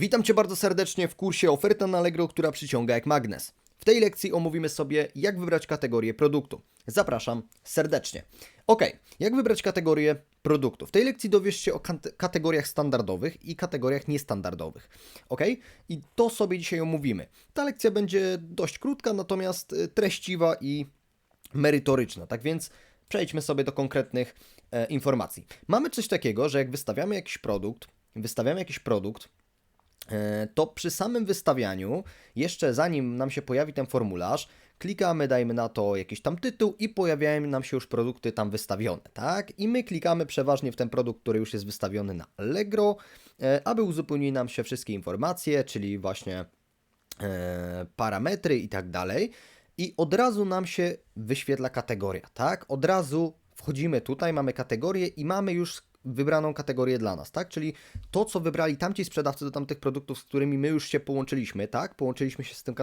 Witam Cię bardzo serdecznie w kursie Oferta na Allegro, która przyciąga jak magnes. W tej lekcji omówimy sobie, jak wybrać kategorię produktu. Zapraszam serdecznie. Ok, jak wybrać kategorię produktu? W tej lekcji dowiesz się o kate- kategoriach standardowych i kategoriach niestandardowych. Ok, i to sobie dzisiaj omówimy. Ta lekcja będzie dość krótka, natomiast y, treściwa i merytoryczna. Tak więc przejdźmy sobie do konkretnych e, informacji. Mamy coś takiego, że jak wystawiamy jakiś produkt, wystawiamy jakiś produkt, to przy samym wystawianiu, jeszcze zanim nam się pojawi ten formularz, klikamy, dajmy na to jakiś tam tytuł i pojawiają nam się już produkty tam wystawione, tak? I my klikamy przeważnie w ten produkt, który już jest wystawiony na Allegro, e, aby uzupełniły nam się wszystkie informacje, czyli właśnie e, parametry i tak dalej. I od razu nam się wyświetla kategoria, tak? Od razu wchodzimy tutaj, mamy kategorię i mamy już wybraną kategorię dla nas, tak? Czyli to, co wybrali tamci sprzedawcy do tamtych produktów, z którymi my już się połączyliśmy, tak? Połączyliśmy się z tym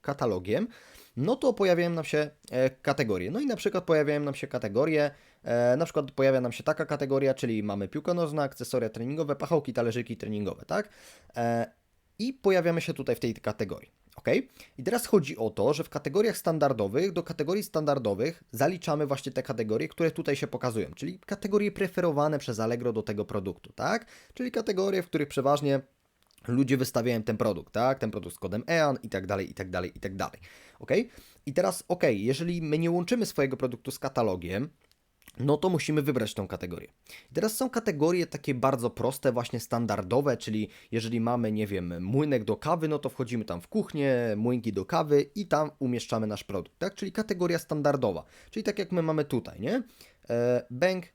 katalogiem, no to pojawiają nam się e, kategorie. No i na przykład pojawiają nam się kategorie, e, na przykład pojawia nam się taka kategoria, czyli mamy piłkę nożną, akcesoria treningowe, pachołki, talerzyki treningowe, tak? E, i pojawiamy się tutaj w tej kategorii. Ok? I teraz chodzi o to, że w kategoriach standardowych, do kategorii standardowych zaliczamy właśnie te kategorie, które tutaj się pokazują, czyli kategorie preferowane przez Allegro do tego produktu, tak? Czyli kategorie, w których przeważnie ludzie wystawiają ten produkt, tak? Ten produkt z kodem EAN i tak dalej, i tak dalej, i tak dalej. Ok? I teraz, ok, jeżeli my nie łączymy swojego produktu z katalogiem, no to musimy wybrać tą kategorię. I teraz są kategorie takie bardzo proste, właśnie standardowe, czyli jeżeli mamy, nie wiem, młynek do kawy, no to wchodzimy tam w kuchnię, młynki do kawy i tam umieszczamy nasz produkt, tak? Czyli kategoria standardowa, czyli tak jak my mamy tutaj, nie? E, Bęk,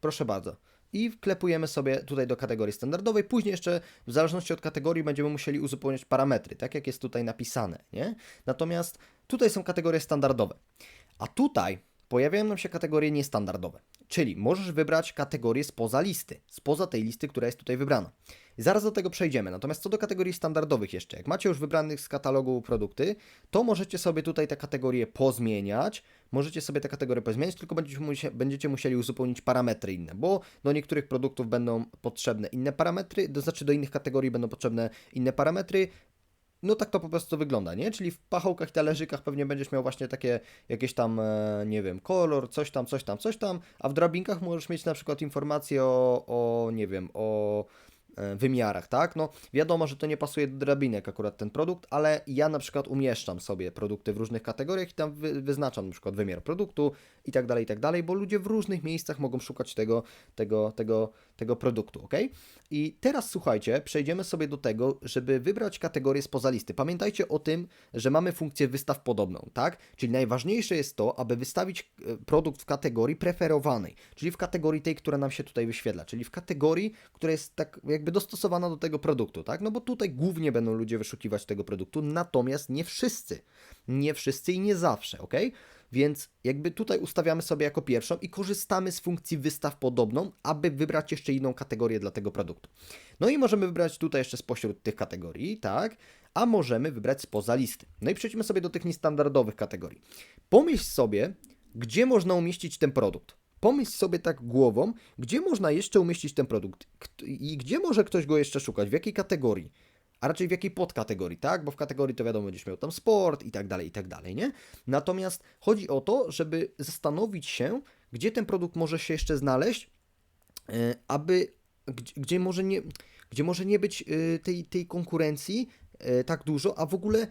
proszę bardzo. I wklepujemy sobie tutaj do kategorii standardowej. Później jeszcze, w zależności od kategorii, będziemy musieli uzupełniać parametry, tak jak jest tutaj napisane, nie? Natomiast tutaj są kategorie standardowe. A tutaj pojawiają nam się kategorie niestandardowe. Czyli możesz wybrać kategorię spoza listy, spoza tej listy, która jest tutaj wybrana. Zaraz do tego przejdziemy. Natomiast co do kategorii standardowych jeszcze, jak macie już wybranych z katalogu produkty, to możecie sobie tutaj te kategorie pozmieniać. Możecie sobie te kategorie pozmieniać, tylko będziecie, będziecie musieli uzupełnić parametry inne, bo do niektórych produktów będą potrzebne inne parametry, to znaczy do innych kategorii będą potrzebne inne parametry, no tak to po prostu wygląda, nie? Czyli w pachołkach i talerzykach pewnie będziesz miał właśnie takie jakieś tam, e, nie wiem, kolor, coś tam, coś tam, coś tam, a w drabinkach możesz mieć na przykład informacje o, o nie wiem, o wymiarach, tak? No wiadomo, że to nie pasuje do drabinek akurat ten produkt, ale ja na przykład umieszczam sobie produkty w różnych kategoriach i tam wy, wyznaczam na przykład wymiar produktu i tak dalej, i tak dalej, bo ludzie w różnych miejscach mogą szukać tego, tego, tego, tego produktu, ok? I teraz słuchajcie, przejdziemy sobie do tego, żeby wybrać kategorię spoza listy. Pamiętajcie o tym, że mamy funkcję wystaw podobną, tak? Czyli najważniejsze jest to, aby wystawić e, produkt w kategorii preferowanej, czyli w kategorii tej, która nam się tutaj wyświetla, czyli w kategorii, która jest tak jakby dostosowana do tego produktu, tak? No bo tutaj głównie będą ludzie wyszukiwać tego produktu, natomiast nie wszyscy. Nie wszyscy i nie zawsze, ok? Więc jakby tutaj ustawiamy sobie jako pierwszą i korzystamy z funkcji wystaw podobną, aby wybrać jeszcze inną kategorię dla tego produktu. No i możemy wybrać tutaj jeszcze spośród tych kategorii, tak? A możemy wybrać spoza listy. No i przejdźmy sobie do tych niestandardowych kategorii. Pomyśl sobie, gdzie można umieścić ten produkt. Pomyśl sobie tak głową, gdzie można jeszcze umieścić ten produkt i gdzie może ktoś go jeszcze szukać, w jakiej kategorii a raczej w jakiej podkategorii, tak? Bo w kategorii to wiadomo, będziesz miał tam sport i tak dalej, i tak dalej, nie? Natomiast chodzi o to, żeby zastanowić się, gdzie ten produkt może się jeszcze znaleźć, e, aby, gdzie, gdzie może nie, gdzie może nie być e, tej, tej konkurencji e, tak dużo, a w ogóle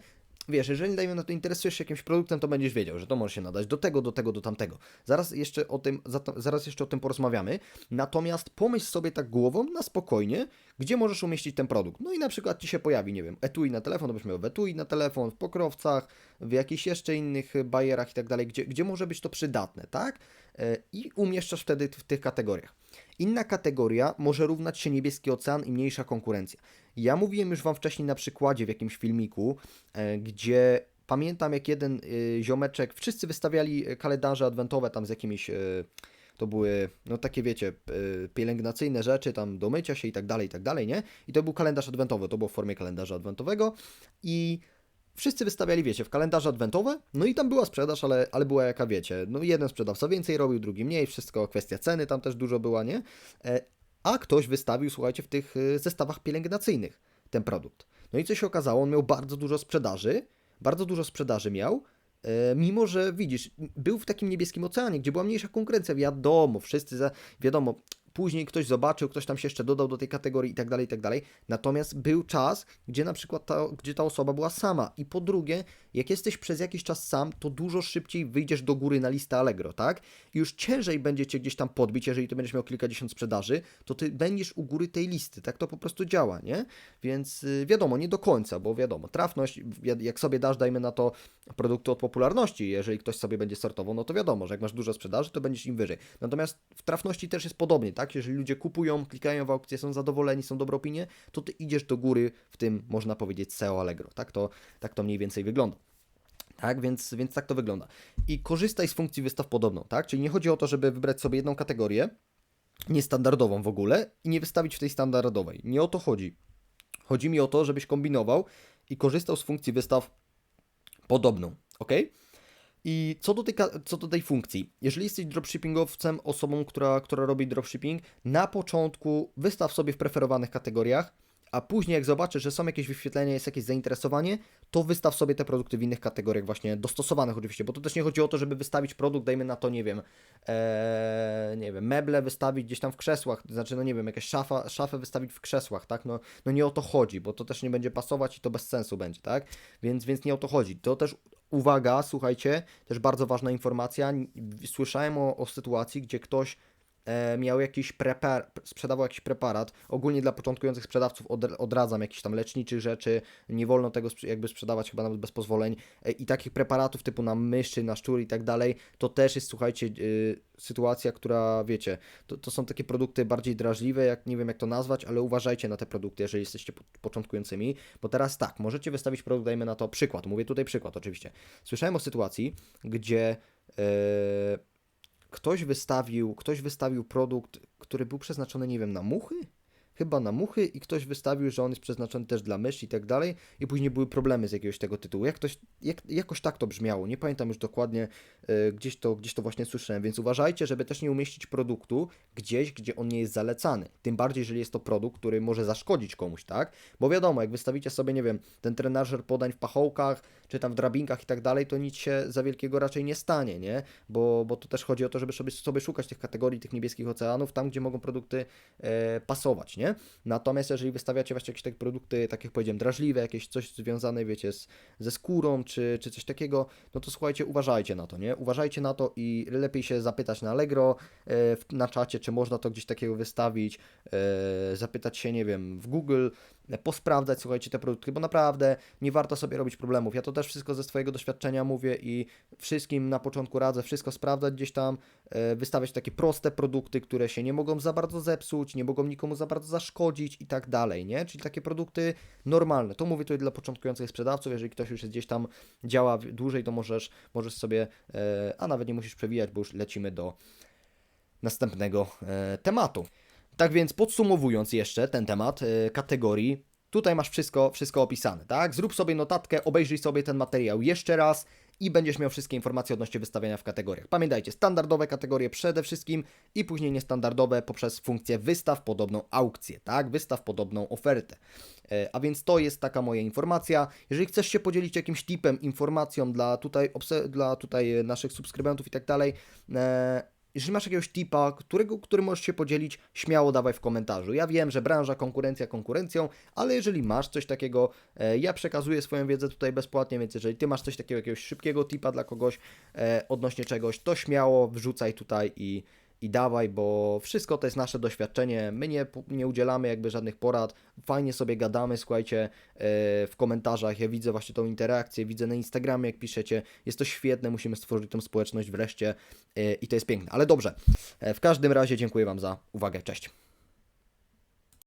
wiesz, jeżeli dajmy na to interesujesz się jakimś produktem, to będziesz wiedział, że to może się nadać do tego, do tego, do tamtego. Zaraz jeszcze o tym, zaraz jeszcze o tym porozmawiamy. Natomiast pomyśl sobie tak głową na spokojnie, gdzie możesz umieścić ten produkt. No i na przykład ci się pojawi, nie wiem, etui na telefon, to byś miał w etui na telefon, w pokrowcach, w jakichś jeszcze innych bajerach i tak dalej, gdzie, gdzie może być to przydatne, tak? E, I umieszczasz wtedy w tych kategoriach. Inna kategoria może równać się niebieski ocean i mniejsza konkurencja. Ja mówiłem już Wam wcześniej na przykładzie w jakimś filmiku, e, gdzie pamiętam jak jeden e, ziomeczek, wszyscy wystawiali kalendarze adwentowe tam z jakimiś to były, no takie wiecie, pielęgnacyjne rzeczy, tam do mycia się i tak dalej, i tak dalej, nie? I to był kalendarz adwentowy, to było w formie kalendarza adwentowego i wszyscy wystawiali, wiecie, w kalendarze adwentowe, no i tam była sprzedaż, ale, ale była jaka, wiecie, no jeden sprzedawca więcej robił, drugi mniej, wszystko kwestia ceny, tam też dużo była, nie? A ktoś wystawił, słuchajcie, w tych e, zestawach pielęgnacyjnych. ten produkt. No i co się okazało, on miał bardzo dużo sprzedaży, bardzo dużo sprzedaży miał, e, mimo że widzisz, był w takim niebieskim oceanie, gdzie była mniejsza konkurencja, wiadomo, wszyscy, za, wiadomo, później ktoś zobaczył, ktoś tam się jeszcze dodał do tej kategorii i tak dalej, i tak dalej. Natomiast był czas, gdzie na przykład ta, gdzie ta osoba była sama. I po drugie, jak jesteś przez jakiś czas sam, to dużo szybciej wyjdziesz do góry na listę Allegro, tak? I już ciężej będzie cię gdzieś tam podbić, jeżeli ty będziesz miał kilkadziesiąt sprzedaży, to ty będziesz u góry tej listy, tak to po prostu działa, nie? Więc y, wiadomo, nie do końca, bo wiadomo, trafność, jak sobie dasz, dajmy na to produkty od popularności, jeżeli ktoś sobie będzie sortował, no to wiadomo, że jak masz dużo sprzedaży, to będziesz im wyżej. Natomiast w trafności też jest podobnie, tak? Jeżeli ludzie kupują, klikają w aukcję, są zadowoleni, są dobre opinie, to ty idziesz do góry w tym, można powiedzieć, SEO Allegro, tak to, tak to mniej więcej wygląda. Tak, więc, więc tak to wygląda. I korzystaj z funkcji wystaw podobną, tak? Czyli nie chodzi o to, żeby wybrać sobie jedną kategorię, niestandardową w ogóle, i nie wystawić w tej standardowej. Nie o to chodzi. Chodzi mi o to, żebyś kombinował i korzystał z funkcji wystaw podobną, ok? I co do, tej, co do tej funkcji, jeżeli jesteś dropshippingowcem, osobą, która, która robi dropshipping, na początku wystaw sobie w preferowanych kategoriach, a później jak zobaczysz, że są jakieś wyświetlenia, jest jakieś zainteresowanie, to wystaw sobie te produkty w innych kategoriach właśnie dostosowanych oczywiście, bo to też nie chodzi o to, żeby wystawić produkt, dajmy na to, nie wiem, ee, nie wiem, meble wystawić gdzieś tam w krzesłach, to znaczy, no nie wiem, jakaś szafa, szafę wystawić w krzesłach, tak, no, no nie o to chodzi, bo to też nie będzie pasować i to bez sensu będzie, tak, więc, więc nie o to chodzi, to też uwaga, słuchajcie, też bardzo ważna informacja, słyszałem o, o sytuacji, gdzie ktoś miał jakiś prepar, sprzedawał jakiś preparat, ogólnie dla początkujących sprzedawców od, odradzam jakichś tam leczniczych rzeczy, nie wolno tego jakby sprzedawać chyba nawet bez pozwoleń. E, i takich preparatów typu na myszy, na szczury i tak dalej, to też jest słuchajcie y, sytuacja, która wiecie, to, to są takie produkty bardziej drażliwe, jak nie wiem jak to nazwać, ale uważajcie na te produkty, jeżeli jesteście po, początkującymi, bo teraz tak, możecie wystawić produkt, dajmy na to przykład, mówię tutaj przykład oczywiście. Słyszałem o sytuacji, gdzie e, ktoś wystawił, ktoś wystawił produkt, który był przeznaczony, nie wiem, na muchy? Chyba na muchy i ktoś wystawił, że on jest przeznaczony też dla myszy i tak dalej i później były problemy z jakiegoś tego tytułu. Jak ktoś, jak, jakoś tak to brzmiało, nie pamiętam już dokładnie, e, gdzieś, to, gdzieś to właśnie słyszałem, więc uważajcie, żeby też nie umieścić produktu gdzieś, gdzie on nie jest zalecany. Tym bardziej, jeżeli jest to produkt, który może zaszkodzić komuś, tak? Bo wiadomo, jak wystawicie sobie, nie wiem, ten trenażer podań w pachołkach, czy tam w drabinkach i tak dalej, to nic się za wielkiego raczej nie stanie, nie? Bo, bo to też chodzi o to, żeby sobie, sobie szukać tych kategorii, tych niebieskich oceanów, tam, gdzie mogą produkty e, pasować, nie? Natomiast jeżeli wystawiacie właśnie jakieś takie produkty, tak jak powiedziałem, drażliwe, jakieś coś związane, wiecie, z, ze skórą, czy, czy coś takiego, no to słuchajcie, uważajcie na to, nie? Uważajcie na to i lepiej się zapytać na Allegro, e, na czacie, czy można to gdzieś takiego wystawić, e, zapytać się, nie wiem, w Google, posprawdzać, słuchajcie, te produkty, bo naprawdę nie warto sobie robić problemów. Ja to też wszystko ze swojego doświadczenia mówię i wszystkim na początku radzę wszystko sprawdzać gdzieś tam, e, wystawiać takie proste produkty, które się nie mogą za bardzo zepsuć, nie mogą nikomu za bardzo zaszkodzić i tak dalej, nie? Czyli takie produkty normalne. To mówię tutaj dla początkujących sprzedawców, jeżeli ktoś już jest gdzieś tam działa dłużej, to możesz, możesz sobie, e, a nawet nie musisz przewijać, bo już lecimy do następnego e, tematu. Tak więc podsumowując jeszcze ten temat e, kategorii, tutaj masz wszystko, wszystko opisane, tak? Zrób sobie notatkę, obejrzyj sobie ten materiał jeszcze raz i będziesz miał wszystkie informacje odnośnie wystawiania w kategoriach. Pamiętajcie, standardowe kategorie przede wszystkim i później niestandardowe poprzez funkcję wystaw podobną aukcję, tak? Wystaw podobną ofertę. E, A więc to jest taka moja informacja. Jeżeli chcesz się podzielić jakimś tipem, informacją dla tutaj, dla tutaj naszych subskrybentów i tak dalej, e, jeżeli masz jakiegoś tipa, którego, który możesz się podzielić, śmiało dawaj w komentarzu. Ja wiem, że branża, konkurencja konkurencją, ale jeżeli masz coś takiego, e, ja przekazuję swoją wiedzę tutaj bezpłatnie, więc jeżeli ty masz coś takiego, jakiegoś szybkiego tipa dla kogoś e, odnośnie czegoś, to śmiało wrzucaj tutaj i, i dawaj, bo wszystko to jest nasze doświadczenie. My nie, nie udzielamy jakby żadnych porad. Fajnie sobie gadamy, słuchajcie, e, w komentarzach. Ja widzę właśnie tą interakcję, widzę na Instagramie, jak piszecie. Jest to świetne, musimy stworzyć tą społeczność wreszcie e, i to jest piękne. Ale dobrze, E, w każdym razie dziękuję Wam za uwagę. Cześć.